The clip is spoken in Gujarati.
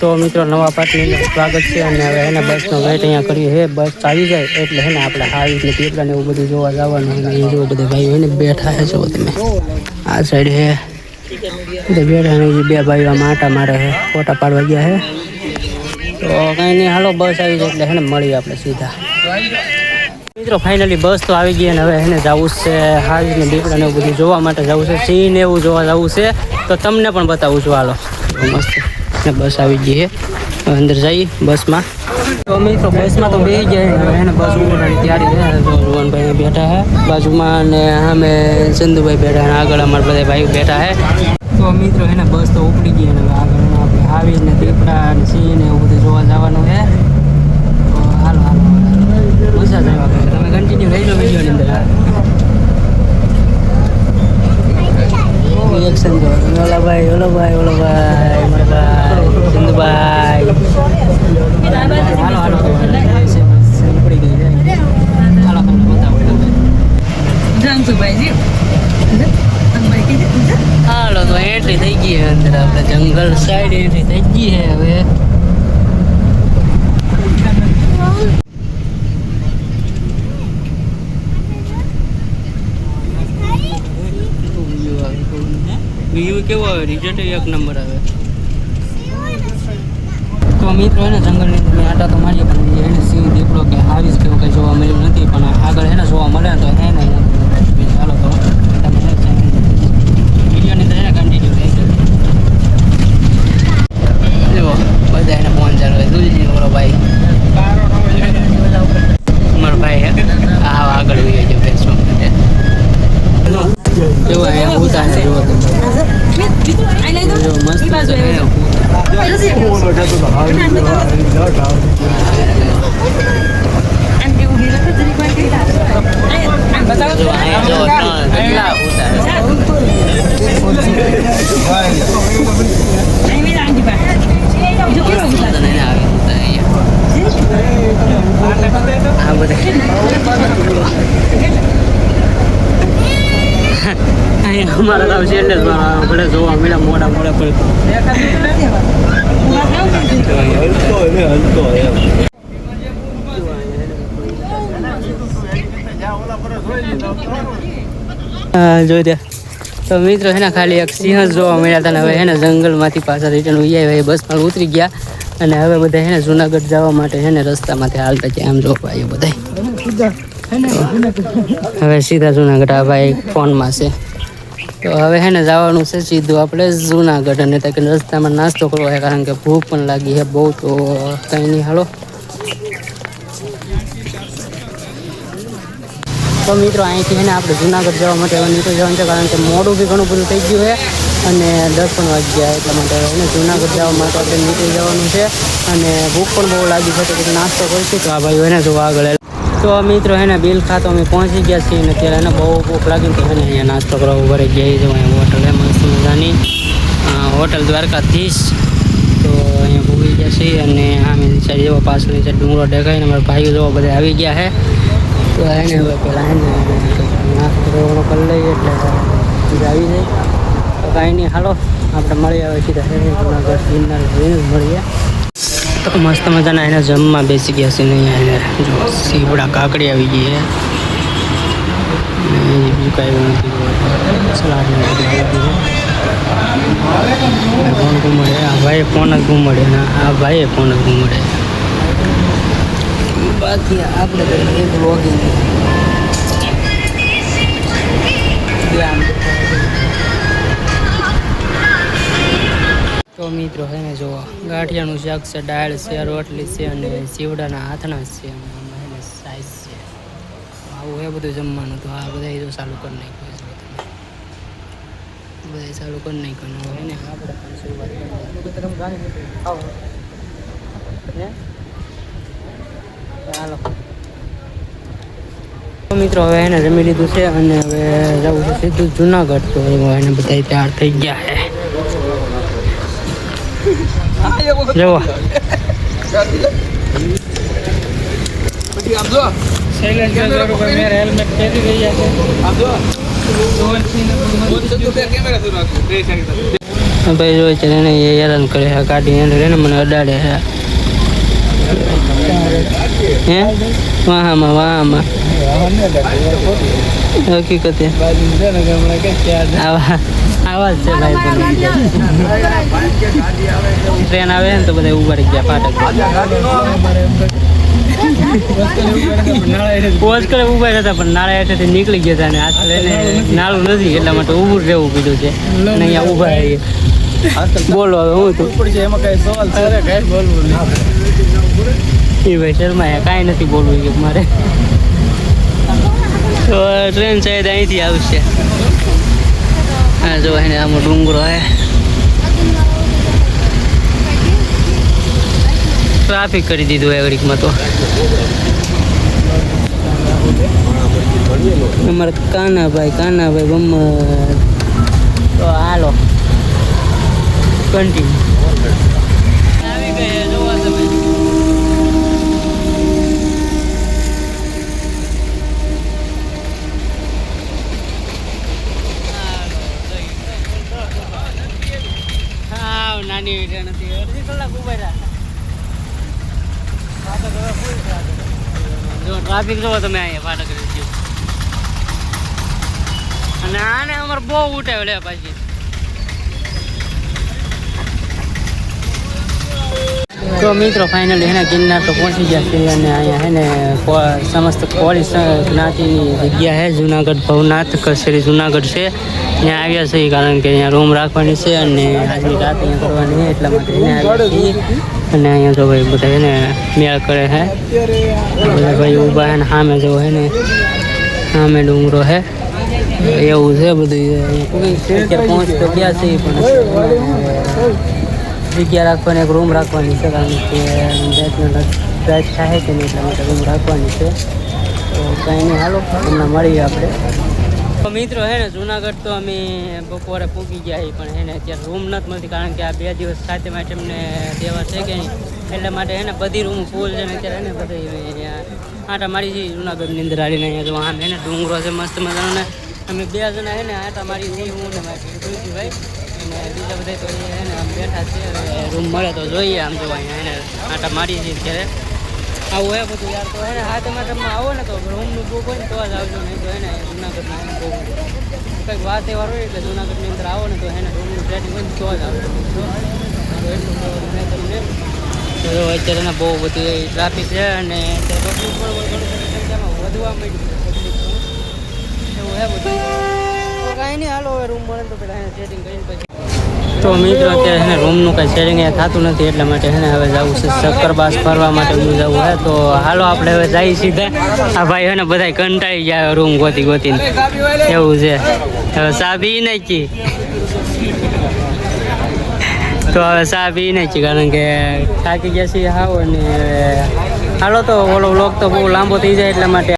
તો મિત્રો, નવા પાર્ટની સ્વાગત છે અને હવે એને બસનો વેઇટ અહીંયા કરીએ. હે, બસ આવી જાય એટલે હે ને આપણે હાવી ને પીપલા ને એવું બધું જોવા જવાનું અને એ જો બધા ભાઈઓ એને બેઠા હે જો તમે. આ સાઈડ હે. બધા બેઠા બે ભાઈઓ માટા મારે હે, ફોટા પાડવા ગયા હે. તો કંઈ નહીં, હાલો, બસ આવી જાય એટલે હે ને મળીએ આપણે સીધા. મિત્રો ફાઇનલી બસ તો આવી ગઈ અને હવે એને જવું છે હાજ ને દીપડા ને બધું જોવા માટે જવું છે. સિંહ ને એવું જોવા જવું છે. તો તમને પણ બતાવું છું, હાલો. મસ્ત. ને બસ આવી ગઈ છે. અંદર જઈએ બસમાં તો મિત્રો બસમાં તો બેસી ગયા એને બસ ઉભરાની તૈયારી છે. રોહનભાઈ બેઠા છે બાજુમાં ને અમે ચંદુભાઈ બેઠા અને આગળ અમારા બધા ભાઈઓ બેઠા છે. તો મિત્રો, એને બસ તો ઉપડી ગઈ અને આગળ આપણે આવીને દીપડા અને સિંહ ને એવું બધું જોવા જવાનું છે તો હાલો હાલો મજા જ આવ્યા કરે તમે કન્ટિન્યુ રહી લો વિડીયોની અંદર રિએક્શન જો ઓલા ભાઈ ઓલો ભાઈ ઓલો ભાઈ મારા ભાઈ ચંદુભાઈ હાલો હાલો ઉપડી ગઈ છે હાલો તમને બતાવો હાલો તો એન્ટ્રી થઈ ગઈ છે અંદર આપણે જંગલ સાઈડ એન્ટ્રી થઈ ગઈ છે હવે વ્યૂ કેવો આવે રિઝલ્ટ એક નંબર આવે? તો મિત્રો એને જંગલની આટા તો મારીએ પણ એને સિંહ દીપડો કે હારીસ કે એવું કંઈ જોવા મળ્યું નથી પણ આગળ એને જોવા મળે ને તો એને ચાલો તો તમે વિડીયોની અંદર એને કન્ટિન્યુ રહેશે જુઓ બધા એને ફોન ચાલુ હોય દુલજી ઓલો ભાઈ મારો ભાઈ હે આ આગળ વહી ગયો બેસવા માટે કેવો અહીંયા ઉતાર છે જુઓ તમે જો મસ્ત છે અહીંયા જો અહીંયા જો ત્રણ કેટલા ઉતાર છે તને આવી ઉતાર અહીંયા આ બધા અહીંયા અમારા તો છેલ્લે જ જોવા મળ્યા, મોડા મોડા પડતો જોઈ દે તો મિત્રો છે ને, ખાલી એક સિંહ જોવા મળ્યા હતા હવે એને જંગલમાંથી પાછા રિટર્ન ઉયા એ બસમાં ઉતરી ગયા. અને હવે બધા છે ને, જુનાગઢ જવા માટે છે ને, રસ્તામાંથી હાલતા છે આમ જોવા આવ્યો બધા. હવે સીધા જુનાગઢ, આ ભાઈ ફોનમાં છે. તો હવે હે ને જવાનું છે સીધું આપણે જુનાગઢ અને ત્યાં રસ્તામાં નાસ્તો કરવો છે, કારણ કે ભૂખ પણ લાગી છે બહુ, તો કંઈ નહીં, હાલો. તો મિત્રો, અહીંથી છે ને આપણે જુનાગઢ જવા માટે નીકળી જવાનું છે, કારણ કે મોડું બી ઘણું બધું થઈ ગયું છે, અને દસ પણ વાગ્યા એટલા માટે હવે ને જુનાગઢ જવા માટે આપણે નીકળી જવાનું છે, અને ભૂખ પણ બહુ લાગી છે, તો નાસ્તો કરીશું. તો આ ભાઈ એને જોવા આગળ તો મિત્રો એને બિલ ખાતો અમે પહોંચી ગયા છીએ અને ત્યારે એને બહુ ભૂખ લાગી તો એને અહીંયા નાસ્તો કરવા ઊભા રહી ગયા જવાય હોટલ એ મસ્ત મજાની. હોટલ દ્વારકાધીશ તો અહીંયા ભૂગી ગયા છીએ અને આમ સાઈડ જેવો પાછળની સાઈડ ડુંગરો દેખાય ને અમારા ભાઈઓ જેવો બધા આવી ગયા છે. તો એને હવે પહેલાં એને નાસ્તો કરવાનો કરી લઈએ એટલે આવી જાય તો કાંઈ નહીં, હાલો. આપણે મળી આવે સીધા જુનાગઢ ગિરનાર જોઈને મળીએ. તો મસ્ત મજાના એને જમવા બેસી ગયા છે નહીં એને જો સીવડા કાકડી આવી ગઈ છે બીજું કાંઈ એવું નથી ફોન ઘૂમડે આ ભાઈએ ફોન જ ઘૂમડે ને, આ ભાઈએ ફોન જ ઘૂમડે બાકી આપણે એક લોગિંગ તો મિત્રો છે ને, જુઓ. ગાંઠિયાનું શાક છે, દાળ છે, રોટલી છે અને ચીવડાના હાથના છે. સાઈઝ છે આવું એ બધું જમવાનું. તો આ બધા જો ચાલુ કરી નાખ્યું છે બધા. ચાલુ કરી નાખ્યું. હવે ને આપણે પણ. ચાલો. મિત્રો હવે એને જમી લીધું છે અને હવે જવું છે સીધું જુનાગઢ. તો એને બધા તૈયાર થઈ ગયા છે જવો. ભાઈ જોઈ છે એને એ હેરાન કરે છે. કાઢી એને એને મને અડાડે છે. હે? વાહામાં વાહામાં. હકીકતે. આવા. આવા છે ભાઈ ટ્રેન આવે ને તો બધા રહી ગયા ફાટક પોચ કરે ઊભા રહેતા પણ નાળા હેઠળથી નીકળી ગયા હતા ને આ લઈને નથી, એટલા માટે ઊભું રહેવું કીધું છે. અને અહીંયા ઊભા રહીએ. બોલો હવે કઈ ભાઈ શર્મા કાંઈ નથી બોલવું મારે. તો ટ્રેન સાહેબ અહીંથી આવશે. હા જો એને આમ ડુંગરો હે. ટ્રાફિક કરી દીધું એ ઘડીકમાં તો. અમારા કાનાભાઈ કાનાભાઈ બમ્મર. તો હાલો. કન્ટિન્યુ આવી ગઈ જોવા તમે હાવ નાની વિડિયો નથી અડધી કલાક ઊભા રહ્યા ટ્રાફિક જોવો તમે અહીંયા ફાટક અને આને અમારે બહુ ઉઠાવ્યો લે પાછી તો મિત્રો ફાઇનલી હેને ગિરનાર તો પહોંચી ગયા છે અને અહીંયા હે ને સમસ્ત કોળી જ્ઞાતિની જગ્યા છે જુનાગઢ ભવનાથ કચેરી જુનાગઢ છે. ત્યાં આવ્યા છે કારણ કે અહીંયા રૂમ રાખવાની છે અને આજની રાત અહીંયા કરવાની એટલા માટે છીએ. અને અહીંયા જો ભાઈ બધા એને મેળ કરે છે બધા ભાઈ ઊભા છે ને સામે જો છે ને સામે ડુંગરો છે એવું છે બધું. અહીંયા કોઈ છે અત્યારે પહોંચ તો ગયા છે પણ જગ્યા રાખવાની, એક રૂમ રાખવાની છે, કારણ કે બેચનો બેચ થાય કે નહીં એટલા માટે રૂમ રાખવાની છે. તો કંઈ નહીં, હાલો હમણાં મળીએ આપણે. મિત્રો, હે ને, જુનાગઢ તો અમે બપોરે પૂગી ગયા છીએ, પણ એને અત્યારે રૂમ નથી મળતી, કારણ કે આ બે દિવસ સાથે માટે અમને દેવા છે કે નહીં? એટલે માટે એને બધી રૂમ ફૂલ છે ને, અત્યારે એને બધી આટા મારી છે જુનાગઢની અંદર આવીને અહીંયા જો આમ એને ડુંગરો છે, મસ્ત મજાનો ને, અમે બે જણા હે ને, આટા મારી હું ને મારી ભાઈ આમ બેઠા છે. હવે રૂમ મળે તો જોઈએ આમ જો અહીંયા એને આટા મારી છે અત્યારે આવું હે બધું યાર તો એને તમે તમે આવો ને તો રૂમનું બુક હોય ને તો જ આવજો, નહીં તો એને જુનાગઢમાં એને બહુ કંઈક વાત તહેવાર હોય એટલે જુનાગઢની અંદર આવો ને તો એને રૂમનું ટ્રેનિંગ હોય ને તો જ આવજો એટલું તમને. અત્યારે ને બહુ બધું ટ્રાફિક છે અને અત્યારે પબ્લિક પણ ઘણી સંખ્યામાં વધવા માંડ્યું એવું હે બધું? કાંઈ નહીં, હાલો રૂમ મળે તો પેલા એને સેટિંગ કરીને પછી તો મિત્રો અત્યારે છે ને, રૂમનું કંઈ શેરિંગ એ થતું નથી, એટલા માટે છે ને હવે જવું છે શક્કરબાસ ફરવા માટે હું જવું હે. તો હાલો આપણે હવે જઈએ સીધા. આ ભાઈ ને બધા કંટાળી જાય રૂમ ગોતી ગોતીને. એવું છે. હવે સા બી નાખી તો હવે સા બી નાખી કારણ કે થાકી ગયા છીએ હાવ અને હાલો તો ઓલો વ્લોગ તો બહુ લાંબો થઈ જાય એટલા માટે